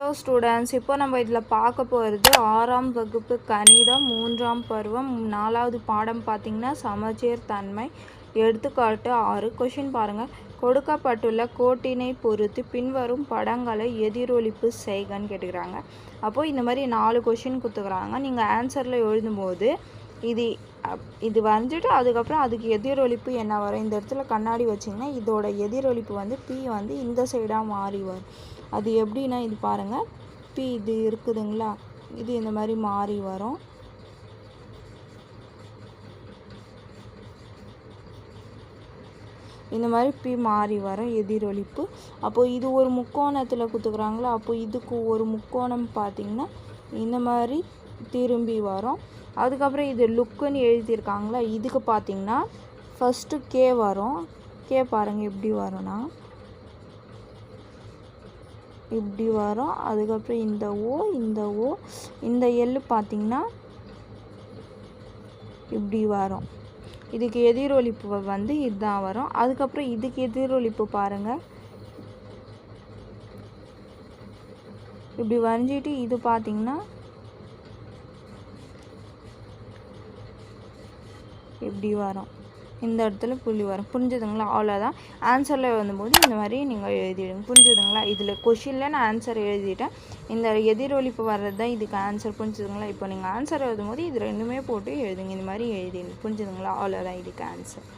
Hello students இப்போ நம்ம இதில் பார்க்க போகிறது ஆறாம் வகுப்பு கணிதம் மூன்றாம் பருவம் நாலாவது பாடம் பார்த்திங்கன்னா சமச்சீர் தன்மை எடுத்துக்காட்டு ஆறு. கொஷின் பாருங்கள் கொடுக்கப்பட்டுள்ள கோட்டினை பொறுத்து பின்வரும் படங்களை எதிரொலிப்பு செய்கன்னு கேட்டுக்கிறாங்க. அப்போது இந்த மாதிரி நாலு கொஷின் கொடுத்துக்கிறாங்க. நீங்கள் ஆன்சரில் எழுதும்போது இது அப்- இது வரைஞ்சிட்டு அதுக்கப்புறம் அதுக்கு எதிரொலிப்பு என்ன வரும்? இந்த இடத்துல கண்ணாடி வச்சிங்கன்னா இதோட எதிரொலிப்பு வந்து பி வந்து இந்த சைடாக மாறி வரும். அது எப்படின்னா இது பாருங்கள் பி இது இருக்குதுங்களா? இது இந்த மாதிரி மாறி வரும். இந்த மாதிரி பி மாறி வரும் எதிரொலிப்பு. அப்போது இது ஒரு முக்கோணத்தில் குத்துக்கிறாங்களா? அப்போ இதுக்கு ஒரு முக்கோணம் பார்த்திங்கன்னா இந்த மாதிரி திரும்பி வரும். அதுக்கப்புறம் இது லுக்குன்னு எழுதியிருக்காங்களா இதுக்கு பார்த்தீங்கன்னா ஃபஸ்ட்டு கே வரும். கே பாருங்கள் எப்படி வரும்னா இப்படி வரும். அதுக்கப்புறம் இந்த ஓ இந்த ஓ இந்த எள்ளு பார்த்திங்கன்னா இப்படி வரும். இதுக்கு எதிரொலிப்பு வந்து இதுதான் வரும். அதுக்கப்புறம் இதுக்கு எதிரொலிப்பு பாருங்கள் இப்படி வரைஞ்சிட்டு இது பார்த்திங்கன்னா இப்படி வரும்? இந்த இடத்துல புள்ளி வரும். புரிஞ்சுதுங்களா? அவ்வளோதான் ஆன்சரில் வந்தபோது இந்த மாதிரி நீங்கள் எழுதிடுங்க. புரிஞ்சுதுங்களா? இதில் கொஷினில் நான் ஆன்சர் எழுதிட்டேன். இந்த எதிரொலிப்பு வர்றது தான் இதுக்கு ஆன்சர் புரிஞ்சுதுங்களா? இப்போ நீங்கள் ஆன்சர் எழுதும்போது இது ரெண்டுமே போட்டு எழுதுங்க. இந்த மாதிரி எழுதிடுங்க. புரிஞ்சுதுங்களா? அவ்வளோதான் இதுக்கு ஆன்சர்